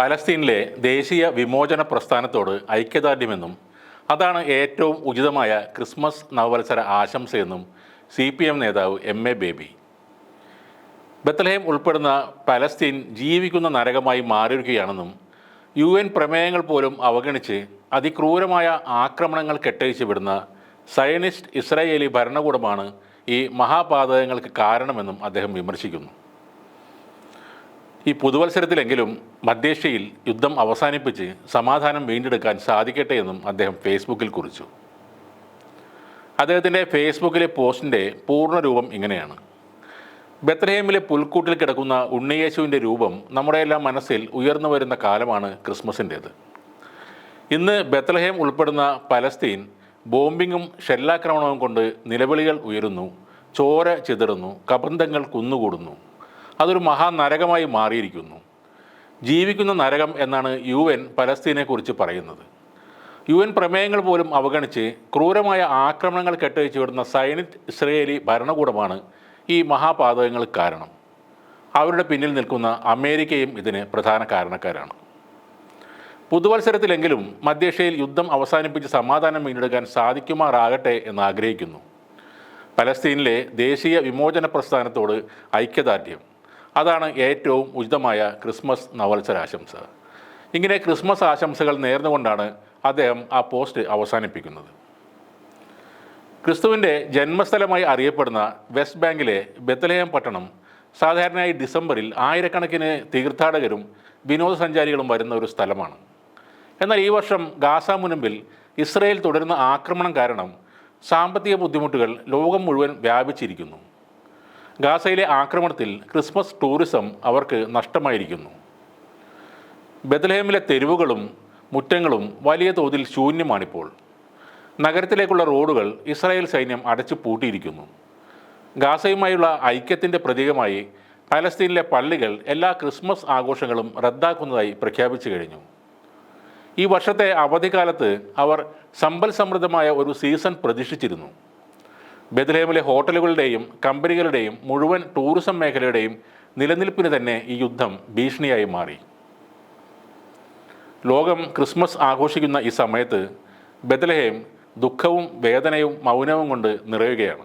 പലസ്തീനിലെ ദേശീയ വിമോചന പ്രസ്ഥാനത്തോട് ഐക്യദാർഢ്യമെന്നും അതാണ് ഏറ്റവും ഉചിതമായ ക്രിസ്മസ് നവവത്സര ആശംസയെന്നും സി പി എം നേതാവ് എം എ ബേബി. ബത്തലഹേം ഉൾപ്പെടുന്ന പലസ്തീൻ ജീവിക്കുന്ന നരകമായി മാറിയിരിക്കുകയാണെന്നും യു എൻ പ്രമേയങ്ങൾ പോലും അവഗണിച്ച് അതിക്രൂരമായ ആക്രമണങ്ങൾ കെട്ടഴിച്ചു വിടുന്ന സയനിസ്റ്റ് ഇസ്രായേലി ഭരണകൂടമാണ് ഈ മഹാപാതകങ്ങൾക്ക് കാരണമെന്നും അദ്ദേഹം വിമർശിക്കുന്നു. ഈ പുതുവത്സരത്തിലെങ്കിലും മധ്യേഷ്യയിൽ യുദ്ധം അവസാനിപ്പിച്ച് സമാധാനം വീണ്ടെടുക്കാൻ സാധിക്കട്ടെ എന്നും അദ്ദേഹം ഫേസ്ബുക്കിൽ കുറിച്ചു. അദ്ദേഹത്തിന്റെ ഫേസ്ബുക്കിലെ പോസ്റ്റിന്റെ പൂർണരൂപം ഇങ്ങനെയാണ്. ബത്ലഹേമിലെ പുൽക്കൂട്ടിൽ കിടക്കുന്ന ഉണ്ണിയേശുവിന്റെ രൂപം നമ്മുടെയെല്ലാം മനസ്സിൽ ഉയർന്നു വരുന്ന കാലമാണ് ക്രിസ്മസിന്റേത് ഇന്ന് ബത്ലഹേം ഉൾപ്പെടുന്ന പലസ്തീൻ ബോംബിങ്ങും ഷെല്ലാക്രമണവും കൊണ്ട് നിലവിളികൾ ഉയരുന്നു ചോര ചിതറുന്നു കബന്ധങ്ങൾ കുന്നുകൂടുന്നു. അതൊരു മഹാനരകമായി മാറിയിരിക്കുന്നു. ജീവിക്കുന്ന നരകം എന്നാണ് യു എൻ പലസ്തീനെക്കുറിച്ച് പറയുന്നത്. യു എൻ പ്രമേയങ്ങൾ പോലും അവഗണിച്ച് ക്രൂരമായ ആക്രമണങ്ങൾ കെട്ടഴിച്ചു വിടുന്ന സൈനിക് ഇസ്രയേലി ഭരണകൂടമാണ് ഈ മഹാപാതകങ്ങൾക്ക് കാരണം. അവരുടെ പിന്നിൽ നിൽക്കുന്ന അമേരിക്കയും ഇതിന് പ്രധാന കാരണക്കാരാണ്. പുതുവത്സരത്തിലെങ്കിലും മധ്യേഷ്യയിൽ യുദ്ധം അവസാനിപ്പിച്ച് സമാധാനം വീണ്ടെടുക്കാൻ സാധിക്കുമാറാകട്ടെ എന്ന് ആഗ്രഹിക്കുന്നു. പലസ്തീനിലെ ദേശീയ വിമോചന പ്രസ്ഥാനത്തോട് ഐക്യദാർഢ്യം. അതാണ് ഏറ്റവും ഉചിതമായ ക്രിസ്മസ് നവത്സരാശംസ. ഇങ്ങനെ ക്രിസ്മസ് ആശംസകൾ നേർന്നുകൊണ്ടാണ് അദ്ദേഹം ആ പോസ്റ്റ് അവസാനിപ്പിക്കുന്നത്. ക്രിസ്തുവിന്റെ ജന്മസ്ഥലമായി അറിയപ്പെടുന്ന വെസ്റ്റ് ബാങ്കിലെ ബത്തലയം പട്ടണം സാധാരണയായി ഡിസംബറിൽ ആയിരക്കണക്കിന് തീർത്ഥാടകരും വിനോദസഞ്ചാരികളും വരുന്ന ഒരു സ്ഥലമാണ്. എന്നാൽ ഈ വർഷം ഗാസ മുനമ്പിൽ ഇസ്രയേൽ തുടരുന്ന ആക്രമണം കാരണം സാമ്പത്തിക ബുദ്ധിമുട്ടുകൾ ലോകം മുഴുവൻ വ്യാപിച്ചിരിക്കുന്നു. ഗാസയിലെ ആക്രമണത്തിൽ ക്രിസ്മസ് ടൂറിസം അവർക്ക് നഷ്ടമായിരിക്കുന്നു. ബദലഹേമിലെ തെരുവുകളും മുറ്റങ്ങളും വലിയ തോതിൽ ശൂന്യമാണിപ്പോൾ. നഗരത്തിലേക്കുള്ള റോഡുകൾ ഇസ്രായേൽ സൈന്യം അടച്ചു പൂട്ടിയിരിക്കുന്നു. ഗാസയുമായുള്ള ഐക്യത്തിന്റെ പ്രതീകമായി പലസ്തീനിലെ പള്ളികൾ എല്ലാ ക്രിസ്മസ് ആഘോഷങ്ങളും റദ്ദാക്കുന്നതായി പ്രഖ്യാപിച്ചു കഴിഞ്ഞു. ഈ വർഷത്തെ അവധിക്കാലത്ത് അവർ സമ്പൽ സമൃദ്ധമായ ഒരു സീസൺ പ്രതീക്ഷിച്ചിരുന്നു. ബദലേമിലെ ഹോട്ടലുകളുടെയും കമ്പനികളുടെയും മുഴുവൻ ടൂറിസം മേഖലയുടെയും നിലനിൽപ്പിന് തന്നെ ഈ യുദ്ധം ഭീഷണിയായി മാറി. ലോകം ക്രിസ്മസ് ആഘോഷിക്കുന്ന ഈ സമയത്ത് ബദലഹേം ദുഃഖവും വേദനയും മൗനവും കൊണ്ട് നിറയുകയാണ്.